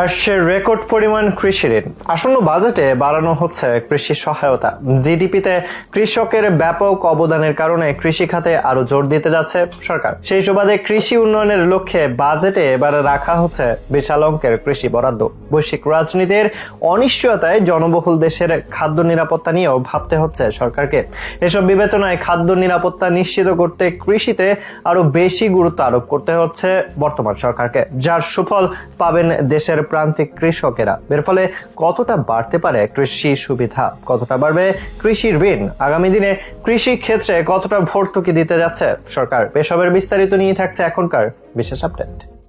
আসছে রেকর্ড পরিমাণ কৃষি ঋণ। আসন্ন বাজেটে বাড়ানো হচ্ছে কৃষি সহায়তা। জিডিপিতে কৃষকের ব্যাপক অবদানের কারণে কৃষি খাতে আরও জোর দিতে যাচ্ছে সরকার। সেই সুবাদে কৃষি উন্নয়নের লক্ষ্যে বাজেটে এবার রাখা হচ্ছে বিশাল অঙ্কের কৃষি বরাদ্দ। বৈশ্বিক রাজনীতির অনিশ্চয়তায় জনবহুল দেশের খাদ্য নিরাপত্তা নিয়েও ভাবতে হচ্ছে সরকারকে। এসব বিবেচনায় খাদ্য নিরাপত্তা নিশ্চিত করতে কৃষিতে আরও বেশি গুরুত্ব আরোপ করতে হচ্ছে বর্তমান সরকারকে। যার সুফল পাবেন দেশের প্রান্তিক কৃষকেরা। এর ফলে কতটা বাড়তে পারে কৃষি সুবিধা? কতটা বাড়বে কৃষি ঋণ? আগামী দিনে কৃষি ক্ষেত্রে কতটা ভর্তুকি দিতে যাচ্ছে? সরকার এসবের বিস্তারিত নিয়ে থাকছে এখনকার বিশেষ আপডেট।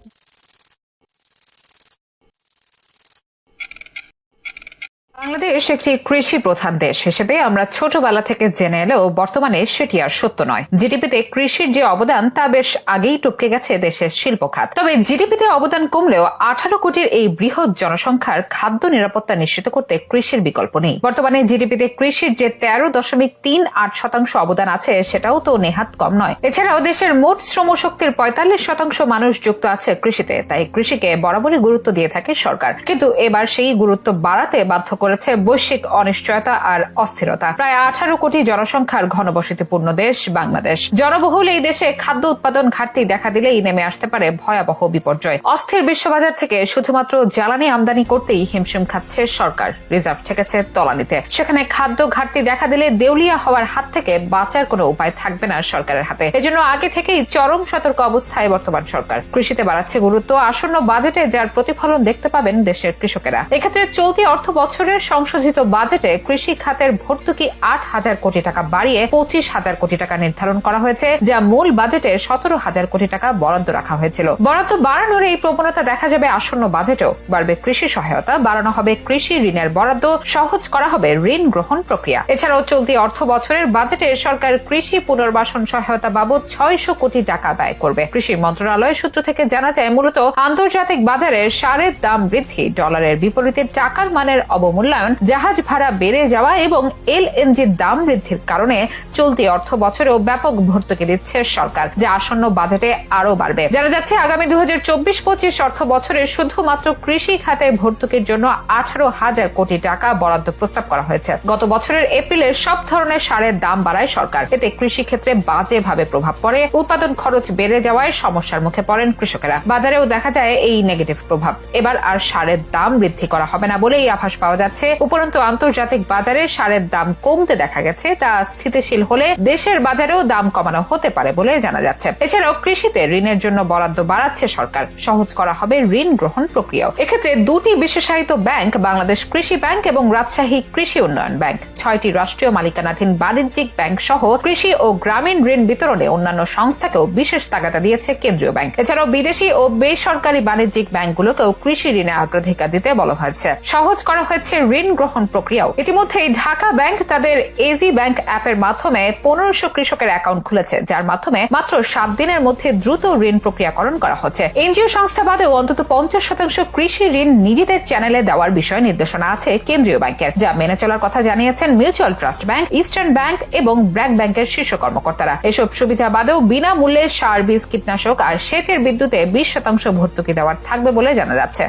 বাংলাদেশ একটি কৃষি প্রধান দেশ হিসেবে আমরা ছোটবেলা থেকে জেনে এলেও বর্তমানে সেটি আর সত্য নয়। জিডিপিতে কৃষির যে অবদান, তা বেশ আগেই টপকে গেছে দেশের শিল্প খাত তবে জিডিপিতে অবদান কমলেও আঠারো কোটির এই বৃহৎ জনসংখ্যার খাদ্য নিরাপত্তা নিশ্চিত করতে কৃষির বিকল্প নেই। বর্তমানে জিডিপিতে কৃষির যে তেরো দশমিক তিন আট শতাংশ অবদান আছে, সেটাও তো নেহাত কম নয়। এছাড়াও দেশের মোট শ্রমশক্তির পঁয়তাল্লিশ শতাংশ মানুষ যুক্ত আছে কৃষিতে, তাই কৃষিকে বরাবরই গুরুত্ব দিয়ে থাকে সরকার। কিন্তু এবার সেই গুরুত্ব বাড়াতে বাধ্য করেছে বৈশ্বিক অনিশ্চয়তা আর অস্থিরতা। প্রায় আঠারো কোটি জনসংখ্যার ঘনবসতিপূর্ণ দেশ বাংলাদেশ। জনবহুল এই দেশে খাদ্য উৎপাদন ঘাটতি দেখা দিলেই নেমে আসতে পারে ভয়াবহ বিপর্যয়। অস্থির বিশ্ববাজার থেকে শুধুমাত্র জ্বালানি আমদানি করতেই হিমশিম খাচ্ছে সরকার। রিজার্ভ ঠেকেছে তলানিতে। সেখানে খাদ্য ঘাটতি দেখা দিলে দেউলিয়া হওয়ার হাত থেকে বাঁচার কোনো উপায় থাকবে না সরকারের হাতে। এজন্য আগে থেকেই চরম সতর্ক অবস্থায় বর্তমান সরকার। কৃষিতে বাড়াচ্ছে গুরুত্ব। আসন্ন বাজেটে যার প্রতিফলন দেখতে পাবেন দেশের কৃষকেরা। এক্ষেত্রে চলতি অর্থ বছরের সংশোধিত বাজেটে কৃষি খাতের ভর্তুকি আট হাজার কোটি টাকা বাড়িয়ে পঁচিশ হাজার কোটি টাকা নির্ধারণ করা হয়েছে, যা মূল বাজেটে সতেরো হাজার কোটি টাকা বরাদ্দ রাখা হয়েছিল। বরাদ্দ বাড়ানোর এই প্রবণতা দেখা যাবে আসন্ন বাজেটেও। বাড়বে কৃষি সহায়তা, বাড়ানো হবে কৃষি ঋণের বরাদ্দ, সহজ করা হবে ঋণ গ্রহণ প্রক্রিয়া। এছাড়াও চলতি অর্থ বছরের বাজেটে সরকার কৃষি পুনর্বাসন সহায়তা বাবদ ছয়শো কোটি টাকা ব্যয় করবে। কৃষি মন্ত্রণালয় সূত্র থেকে জানা যায়, মূলত আন্তর্জাতিক বাজারে সারের দাম বৃদ্ধি, ডলারের বিপরীতে টাকার মানের অবমূল্যায়ন জাহাজ ভাড়া বেড়ে যাওয়া এবং এলএনজির দাম বৃদ্ধির কারণে চলতি অর্থ বছরেও ব্যাপক ভর্তুকি দিচ্ছে সরকার, যা আসন্ন বাজেটে আরও বাড়বে। জানা যাচ্ছে, আগামী দু হাজার চব্বিশ পঁচিশ অর্থ বছরে শুধুমাত্র কৃষি খাতে ভর্তুকির জন্য আঠারো হাজার কোটি টাকা বরাদ্দ প্রস্তাব করা হয়েছে। গত বছরের এপ্রিলে সব ধরনের সারের দাম বাড়ায় সরকার। এতে কৃষি ক্ষেত্রে বাজেভাবে প্রভাব পড়ে, উৎপাদন খরচ বেড়ে যাওয়ায় সমস্যার মুখে পড়েন কৃষকেরা। বাজারেও দেখা যায় এই নেগেটিভ প্রভাব। এবার আর সারের দাম বৃদ্ধি করা হবে না বলেই আভাস পাওয়া যাচ্ছে উপরন্তু আন্তর্জাতিক বাজারে সারের দাম কমতে দেখা গেছে। তা স্থিতিশীল হলে দেশের বাজারেও দাম কমানো হতে পারে বলে জানা যাচ্ছে। এছাড়াও কৃষিতে ঋণের জন্য বরাদ্দ বাড়াচ্ছে সরকার। সহজ করা হবে ঋণ গ্রহণ প্রক্রিয়াও। এক্ষেত্রে দুটি বিশেষায়িত ব্যাংক, বাংলাদেশ কৃষি ব্যাংক এবং রাজশাহী কৃষি উন্নয়ন ব্যাংক। ছয়টি রাষ্ট্রীয় মালিকানাধীন বাণিজ্যিক ব্যাংক সহ কৃষি ও গ্রামীণ ঋণ বিতরণে অন্যান্য সংস্থাকেও বিশেষ তাগাদা দিয়েছে কেন্দ্রীয় ব্যাংক। এছাড়াও বিদেশি ও বেসরকারি বাণিজ্যিক ব্যাংকগুলোকেও কৃষি ঋণে অগ্রাধিকার দিতে বলা হয়েছে। সহজ করা হয়েছে ঋণ গ্রহণ প্রক্রিয়াও। ইতিমধ্যেই ঢাকা ব্যাংক তাদের এজি ব্যাংক অ্যাপের মাধ্যমে পনেরোশো কৃষকের অ্যাকাউন্ট খুলেছে, যার মাধ্যমে মাত্র সাত দিনের মধ্যে দ্রুত ঋণ প্রক্রিয়াকরণ করা হচ্ছে। এনজিও সংস্থা বাদেও অন্তত পঞ্চাশ শতাংশ কৃষি ঋণ নিজেদের চ্যানেলে দেওয়ার বিষয়ে নির্দেশনা আছে কেন্দ্রীয় ব্যাংকের। যা মেনে চলার কথা জানিয়েছেন mutual trust bank eastern bank এবং ব্র্যাক ব্যাংকের শীর্ষ কর্মকর্তারা। এসব সুবিধা বাদেও বিনামূল্যে সার বীজ, কীটনাশক আর সেচের বিদ্যুতে বিশ শতাংশ ভর্তুকি দেওয়ার থাকবে বলে জানা যাচ্ছে।